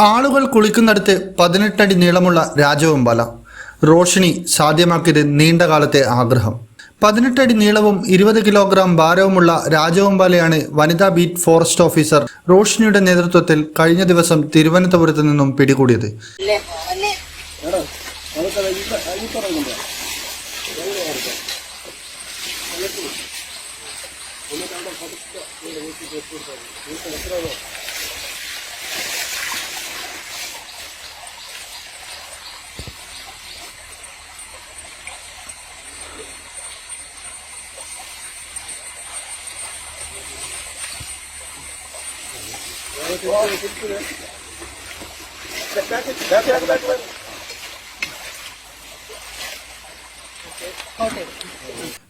ആളുകൾ കുളിക്കുന്നിടത്ത് പതിനെട്ടടി നീളമുള്ള രാജവെമ്പാല. റോഷിനി സാധ്യമാക്കിയത് നീണ്ടകാലത്തെ ആഗ്രഹം. പതിനെട്ടടി നീളവും ഇരുപത് കിലോഗ്രാം ഭാരവുമുള്ള രാജവെമ്പാലയാണ് വനിതാ ബീറ്റ് ഫോറസ്റ്റ് ഓഫീസർ റോഷിനിയുടെ നേതൃത്വത്തിൽ കഴിഞ്ഞ ദിവസം തിരുവനന്തപുരത്ത് നിന്നും പിടികൂടിയത്. పడుస్తూ వీళ్ళు ఊపి చేసుకుంటారు ఇంత ఎకరాలు Back, back, back, back.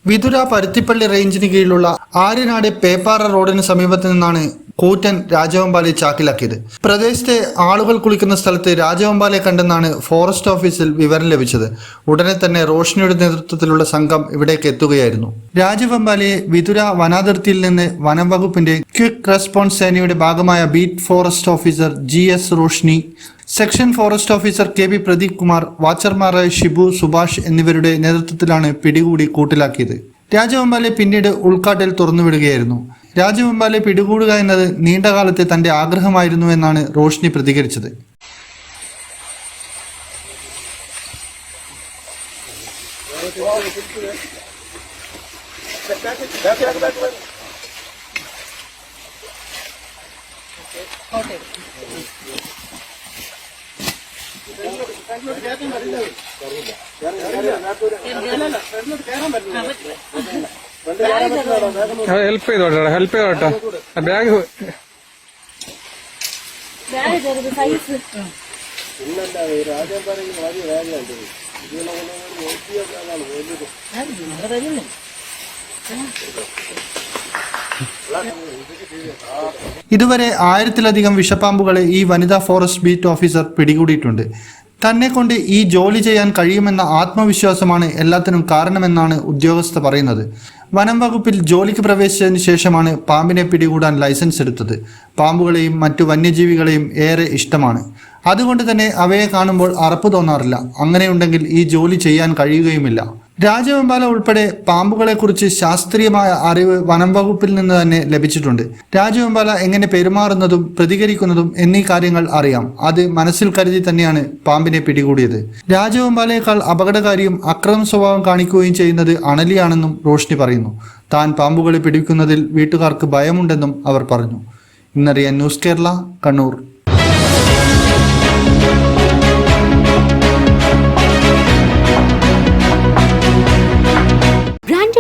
Vithura Paruthippally റേഞ്ചിന് കീഴിലുള്ള ആര്യനാട് പേപ്പാറ റോഡിന് സമീപത്ത് നിന്നാണ് കൂറ്റൻ രാജവമ്പാലയെ ചാക്കിലാക്കിയത്. പ്രദേശത്തെ ആളുകൾ കുളിക്കുന്ന സ്ഥലത്ത് രാജവമ്പാലയെ കണ്ടെന്നാണ് ഫോറസ്റ്റ് ഓഫീസിൽ വിവരം ലഭിച്ചത്. ഉടനെ തന്നെ റോഷനിയുടെ നേതൃത്വത്തിലുള്ള സംഘം ഇവിടേക്ക് എത്തുകയായിരുന്നു. രാജവമ്പാലയെ വിതുര വനാതിർത്തിയിൽ നിന്ന് വനം വകുപ്പിന്റെ ക്വിക്ക് റെസ്പോൺസ് സേനയുടെ ഭാഗമായ beat forest officer G S Roshni section forest officer K P Pradeep Kumar വാച്ചർമാരായ Shibu Subhash എന്നിവരുടെ നേതൃത്വത്തിലാണ് പിടികൂടി കൂട്ടിലാക്കിയത്. രാജവമ്പാലെ പിന്നീട് ഉൾക്കാട്ടിൽ തുറന്നുവിടുകയായിരുന്നു. രാജവെമ്പാലെ പിടികൂടുക എന്നത് നീണ്ടകാലത്തെ തന്റെ ആഗ്രഹമായിരുന്നു എന്നാണ് റോഷ്നി പ്രതികരിച്ചത്. ഹെൽപ്പ് ചെയ്തോട്ടെ ഹെൽപ്പ് ചെയ്തോട്ടോ ബാഗ് ഇതുവരെ ആയിരത്തിലധികം വിഷപ്പാമ്പുകളെ ഈ വനിതാ ഫോറസ്റ്റ് ബീറ്റ് ഓഫീസർ പിടികൂടിയിട്ടുണ്ട്. തന്നെ കൊണ്ട് ഈ ജോലി ചെയ്യാൻ കഴിയുമെന്ന ആത്മവിശ്വാസമാണ് എല്ലാത്തിനും കാരണമെന്നാണ് ഉദ്യോഗസ്ഥ പറയുന്നത്. വനം വകുപ്പിൽ ജോലിക്ക് പ്രവേശിച്ചതിന് ശേഷമാണ് പാമ്പിനെ പിടികൂടാൻ ലൈസൻസ് എടുത്തത്. പാമ്പുകളെയും മറ്റു വന്യജീവികളെയും ഏറെ ഇഷ്ടമാണ്. അതുകൊണ്ട് തന്നെ അവയെ കാണുമ്പോൾ അറപ്പ് തോന്നാറില്ല. അങ്ങനെയുണ്ടെങ്കിൽ ഈ ജോലി ചെയ്യാൻ കഴിയുകയുമില്ല. രാജവെമ്പാല ഉൾപ്പെടെ പാമ്പുകളെക്കുറിച്ച് ശാസ്ത്രീയമായ അറിവ് വനം വകുപ്പിൽ നിന്ന് തന്നെ ലഭിച്ചിട്ടുണ്ട്. രാജവെമ്പാല എങ്ങനെ പെരുമാറുന്നതും പ്രതികരിക്കുന്നതും എന്നീ കാര്യങ്ങൾ അറിയാം. അത് മനസ്സിൽ കരുതി തന്നെയാണ് പാമ്പിനെ പിടികൂടിയത്. രാജവെമ്പാലയേക്കാൾ അപകടകാരിയും അക്രമ സ്വഭാവം കാണിക്കുകയും ചെയ്യുന്നത് അണലിയാണെന്നും റോഷ്നി പറയുന്നു. താൻ പാമ്പുകളെ പിടിക്കുന്നതിൽ വീട്ടുകാർക്ക് ഭയമുണ്ടെന്നും അവർ പറഞ്ഞു. ഇന്നറിയാൻ ന്യൂസ് കേരള കണ്ണൂർ.